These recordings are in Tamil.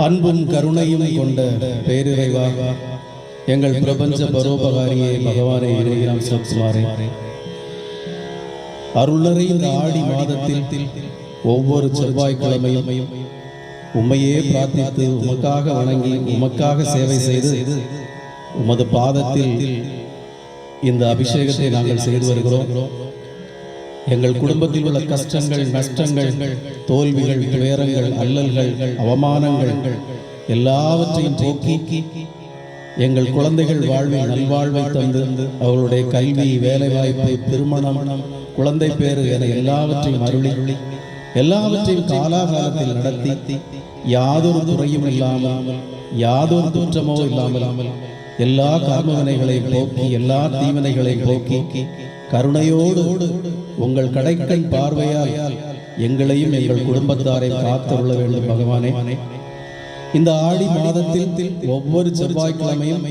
அன்பும் கருணையும் கொண்ட பேரிறைவா எங்கள் பிரபஞ்ச பரோபகாரியை பகவானை இணைகிறாம் சிவகுமாரே. அருளறை இந்த ஆடி மாதத்தில் ஒவ்வொரு செவ்வாய்க்கிழமையும் உம்மையே பிரார்த்தித்து உமக்காக வணங்கி உமக்காக சேவை செய்து உமது பாதத்தில் இந்த அபிஷேகத்தை நாங்கள் செய்து வருகிறோம். எங்கள் குடும்பத்தில் உள்ள கஷ்டங்கள் நஷ்டங்கள் தோல்விகள் துயரங்கள் அல்லல்கள் அவமானங்கள் எல்லாவற்றையும் போக்கி எங்கள் குழந்தைகள் வாழ்வில் நல்வாழ்வை தந்து அவர்களுடைய கல்வி வேலைவாய்ப்பு திருமணம் குழந்தை பேறு என எல்லாவற்றையும் அருளி எல்லாவற்றையும் காலாகாலத்தில் நடத்தி யாதொரு துறையும் இல்லாமல் யாதொரு தோற்றமோ இல்லாமல் எல்லா கர்மவினைகளையும் போக்கி எல்லா தீவினைகளையும் போக்கி கருணையோடு உங்கள் கடைக்கண் பார்வையால் எங்களையும் எங்கள் குடும்பத்தாரையும் காத்துள்ள வேண்டும் பகவானே. இந்த ஆடி மாதத்தில் ஒவ்வொரு செவ்வாய்க்கிழமையும்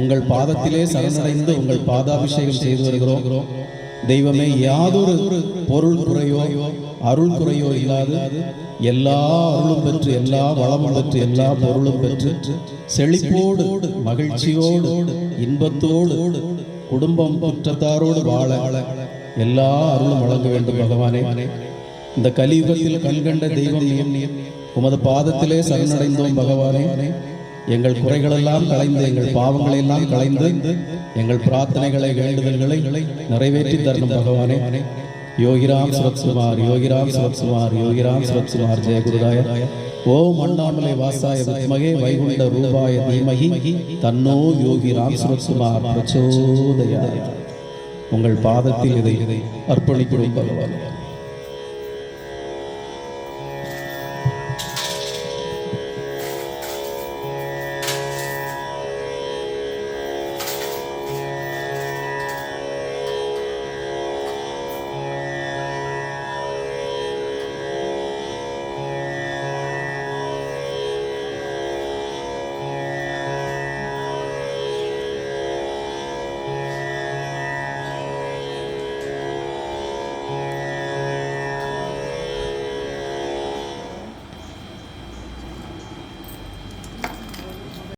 உங்கள் பாதத்திலே சரணடைந்து உங்கள் பாதாபிஷேகம் செய்து வருகிறோம். தெய்வமே யாதொரு பொருள் குறையோ அருள் குறையோ இல்லாது எல்லா அருளும் பெற்று எல்லா வளமும் பெற்று எல்லா பொருளும் பெற்று செழிப்போடு மகிழ்ச்சியோடு இன்பத்தோடு குடும்பம் குற்றத்தாரோடு வாழ எல்லா அருளும் வழங்க வேண்டும் பகவானே. இந்த கலியுகத்தில் கண்கண்ட தெய்வம் நீர். உமது பாதத்திலே சரணடைந்தோம் பகவானே. எங்கள் குறைகளெல்லாம் களைந்து எங்கள் பாவங்களை எல்லாம் களைந்து எங்கள் பிரார்த்தனைகளை வேண்டுதல்களை நிறைவேற்றி தரணும் பகவானே. யோகிராம் சுரத்குமார் யோகிராம் சுரத்குமார் யோகிராம் சுரத்குமார் ஜெய குருராய ஓம் அண்ணாமலை வாசாய வித்மகே வைகுண்ட ரூபாய தீமகி தன்னோ யோகி ராம் சுரத்குமார் பிரச்சோதயா உங்கள் பாதத்தில் இதை அர்ப்பணிக்கிறோம் பகவானே